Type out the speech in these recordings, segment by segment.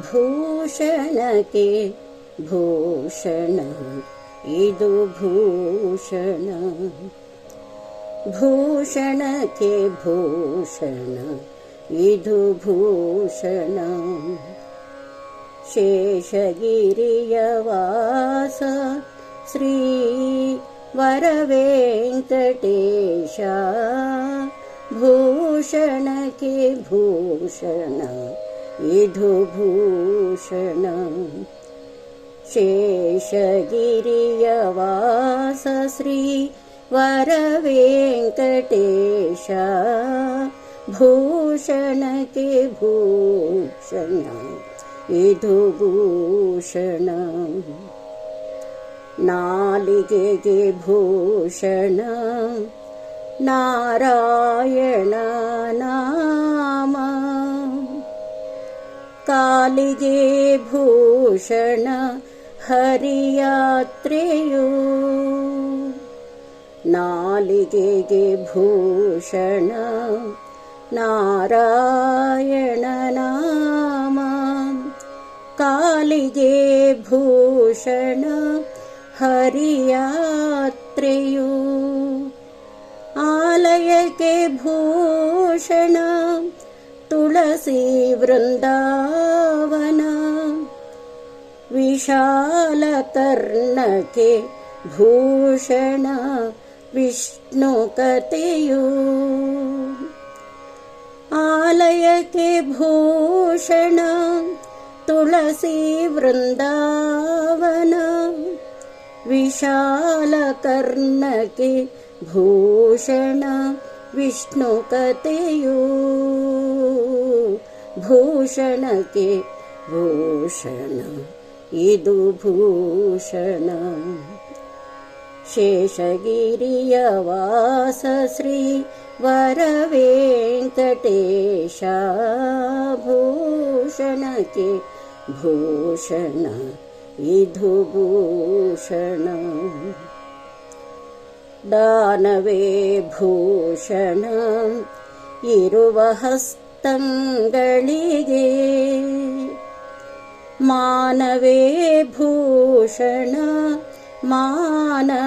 भूषणके भूषण इदु भूषण। भूषणके भूषण इदु भूषण। शेषगिरियवास श्री वरवेङ्कटेशा। भूषणके भूषण इधुभूषण शेषगिरियवास श्री वरवेङ्कटेश भूषणके भूषण इधुभूषण नालिगे भूषण नारायण नाम कालिगे भूषण हरियात्रेयु। नालिगे भूषण नारायण नाम। कालिगे भूषण हरियात्रेयु। आलयके भूषण तुलसी वृन्दावन विशालकर्णके भूषण विष्णुकतेयु। आलयके भूषण तुलसी वृन्दावन विशालकर्णके भूषण विष्णुकतेयु भूषणके भूषण इदु भूषण शेषगिरियवास श्री वरवेङ्कटेशा भूषणके भूषण इधुभूषण दानवे भूषण इरुवहस्तङ्गलिगे मानवे भूषण मानवरिगे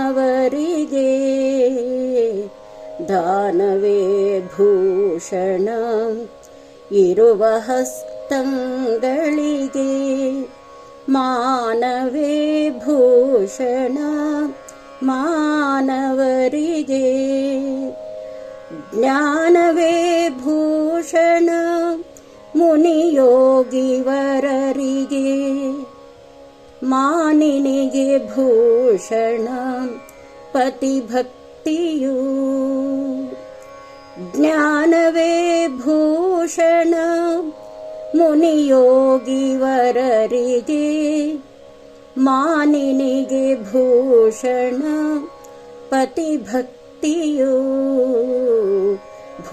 दानवे भूषण इरुवहस्तङ्गलिगे मानवे भूषण मानवरिगे ज्ञानवे भूषण मुनियोगिवररिगे। मानिनिगे भूषण पतिभक्तियु। ज्ञानवे भूषण मुनियोगिवररिगे। मानिनिगे भूषण पतिभक्तियु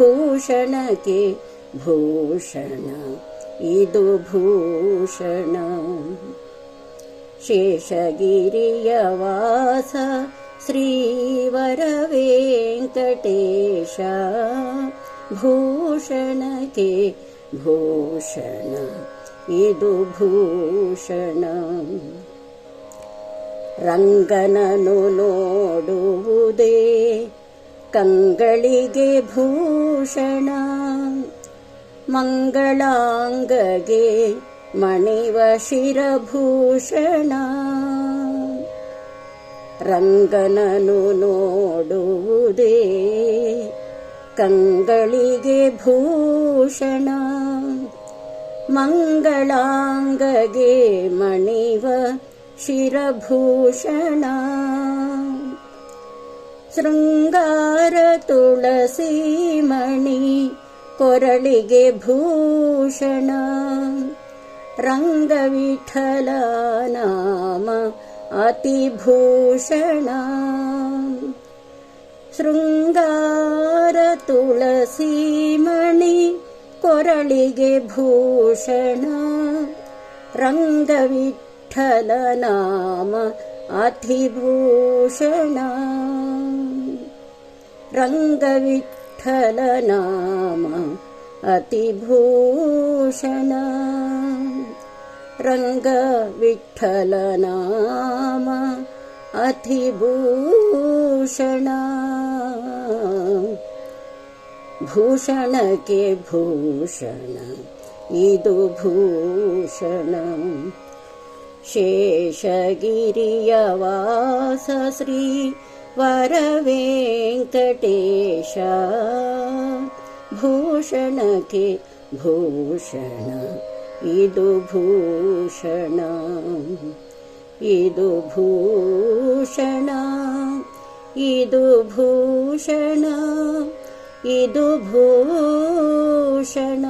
ಭೂಷಣಕ್ಕೆ ಭೂಷಣ. ಇದು ಭೂಷಣ. ಶೇಷಗಿರಿಯ ವಾಸ ಶ್ರೀವರವೆಂಕಟೇಶ. ಭೂಷಣಕ್ಕೆ ಭೂಷಣ. ಇದು ಭೂಷಣ. ರಂಗನನು ನೋಡುವುದೇ ಕಂಗಳಿಗೆ ಭೂಷಣ ಮಂಗಳಾಂಗಗೆ ಮಣಿವ ಶಿರಭೂಷಣ. ರಂಗನನು ನೋಡುವುದೇ ಕಂಗಳಿಗೆ ಭೂಷಣ ಮಂಗಳಾಂಗಗೆ ಮಣಿವ शिरभूषण शृङ्गारतुलसीमणि कोरळिगे भूषण रङ्गविठल नाम अतिभूषण शृङ्गारतुलसीमणि कोरळिगे भूषण रङ्गविठ नाम अतिभूषण। रङ्गविठल नाम अतिभूषण। रङ्ग विठ्ठल नाम अतिभूषण। भूषण के भूषण इदु भूषण शेषगिरियवास श्री वरवेङ्कटेश भूषण के भूषण इदु भूषण इदु भूषण इदु भूषण इदु भूषण